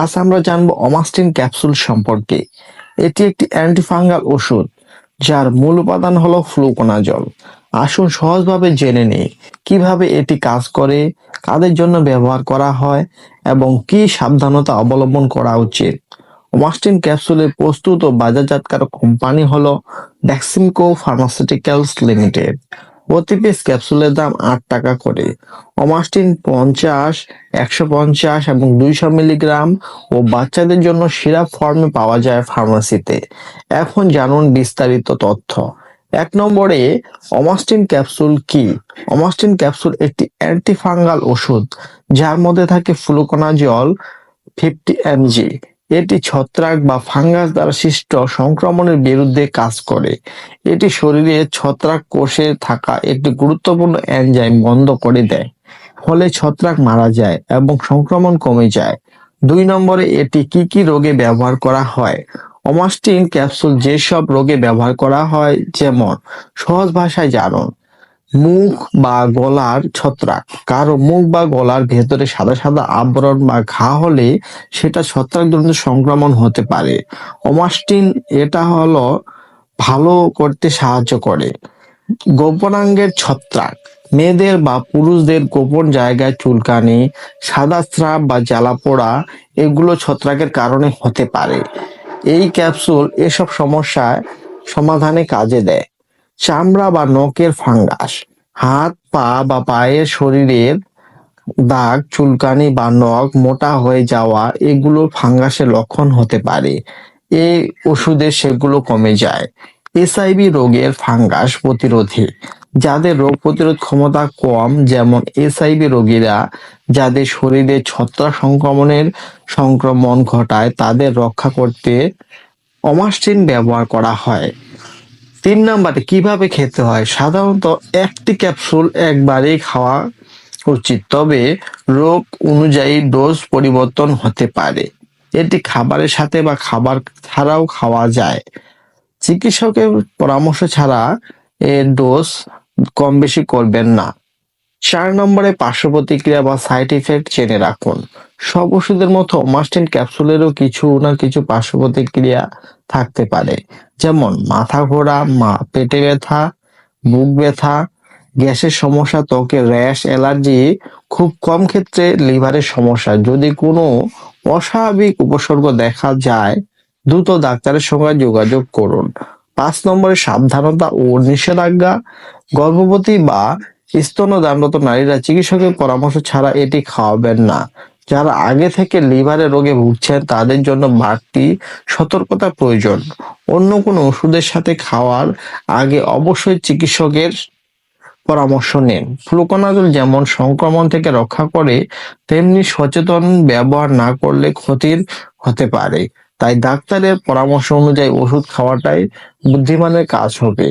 আজ আমরা জানব অমাস্টিন ক্যাপসুল সম্পর্কে। এটি একটি অ্যান্টিফাঙ্গাল ওষুধ, যার মূল উপাদান হলো ফ্লুকোনাজল। আসুন সহজভাবে জেনে নেই, কীভাবে এটি কাজ করে, কাদের জন্য ব্যবহার করা হয়, এবং কি সাবধানতা অবলম্বন করা উচিত। ওমাস্টিন ক্যাপসুলের প্রস্তুত ও বাজারজাতকারক কোম্পানি হলো ড্যাক্সিমকো ফার্মাসিউটিক্যালস লিমিটেড প্রতি পিস ক্যাপসুলের দাম আট টাকা করে। অমাস্টিন পঞ্চাশ, একশো পঞ্চাশ এবং দুইশো মিলিগ্রাম ও বাচ্চাদের জন্য সিরাপ ফর্মে পাওয়া যায় ফার্মাসিতে এখন জানুন বিস্তারিত তথ্য। এক নম্বরে অমাস্টিন ক্যাপসুল কি? অমাস্টিন ক্যাপসুল একটি অ্যান্টিফাঙ্গাল ওষুধ, যার মধ্যে থাকে ফ্লুকোনাজল ফিফটি এমজি এটি ছত্রাক বা ফাঙ্গাস দ্বারা সৃষ্ট সংক্রমণের বিরুদ্ধে কাজ করে। এটি শরীরে ছত্রাক কোষে থাকা একটি গুরুত্বপূর্ণ এনজাইম বন্ধ করে দেয়, ফলে ছত্রাক মারা যায় এবং সংক্রমণ কমে যায়। দুই নম্বরে, এটি কি কি রোগে ব্যবহার করা হয়? অমাস্টিন ক্যাপসুল যেসব রোগে ব্যবহার করা হয়, যেমন, সহজ ভাষায় জানুন। মুখ বা গলার ছত্রাক। কারও মুখ বা গলার ভেতরে সাদা সাদা আবরণ বা ঘা হলে সেটা ছত্রাকজনিত সংক্রমণ হতে পারে। অমাস্টিন এটা হলো ভালো করতে সাহায্য করে। গোপনাঙ্গের ছত্রাক। মেয়েদের বা পুরুষদের গোপন জায়গায় চুলকানি, সাদা স্রাব বা জ্বালা পোড়া এগুলো ছত্রাকের কারণে হতে পারে। এই ক্যাপসুল এসব সমস্যায় সমাধানে কাজে দেয়। চামড়া বা নখের ফাঙ্গাস, হাত, পা বা পায়ের শরীরের দাগ, চুলকানি বা নখ মোটা হয়ে যাওয়া এগুলো ফাঙ্গাসের লক্ষণ হতে পারে। এই ওষুধে সেগুলো কমে যায়। এসআইভি রোগের ফাঙ্গাস প্রতিরোধী। যাদের রোগ প্রতিরোধ ক্ষমতা কম, যেমন এসআইভি রোগীরা যাদের শরীরে ছত্রাক সংক্রমণের সংক্রমণ ঘটায়, তাদের রক্ষা করতে অমাস্টিন ব্যবহার করা হয়। তিন নম্বরে কীভাবে খেতে হয়? সাধারণত একটি ক্যাপসুল একবারেই খাওয়া উচিত, তবে রোগ অনুযায়ী ডোজ পরিবর্তন হতে পারে। এটি খাবারের সাথে বা খাবার ছাড়াও খাওয়া যায়। চিকিৎসকের পরামর্শ ছাড়া এর ডোজ কম বেশি করবেন না। চার নম্বরে পার্শ্ব প্রতিক্রিয়া বা সাইড ইফেক্ট জেনে রাখুন। সব ওষুধের মতো মাস্টিন ক্যাপসুলেরও কিছু না কিছু পার্শ্ব প্রতিক্রিয়া থাকতে পারে। যেমন মাথা ঘোরা, মা, পেটে ব্যথা বুক ব্যথা, গ্যাসের সমস্যা ত্বকের র্যাশ, অ্যালার্জি, খুব কম ক্ষেত্রে লিভারের সমস্যা। যদি কোনো অস্বাভাবিক উপসর্গ দেখা যায়, দ্রুত ডাক্তারের সঙ্গে যোগাযোগ করুন। পাঁচ নম্বরে সাবধানতা ও নিষেধাজ্ঞা। গর্ভবতী বা স্তনদানরত নারীরা চিকিৎসকের পরামর্শ ছাড়া এটি খাওয়াবেন না। যারা আগে থেকে লিভারের রোগে ভুগছেন, তাদের জন্য বাড়তি সতর্কতা প্রয়োজন। অন্য কোনো ওষুধের সাথে খাওয়ার আগে অবশ্যই চিকিৎসকের পরামর্শ নেন। ফ্লুকোনাজল যেমন সংক্রমণ থেকে রক্ষা করে, তেমনি সচেতন ব্যবহার না করলে ক্ষতির হতে পারে। তাই ডাক্তারের পরামর্শ অনুযায়ী ওষুধ খাওয়াটাই বুদ্ধিমানের কাজ হবে।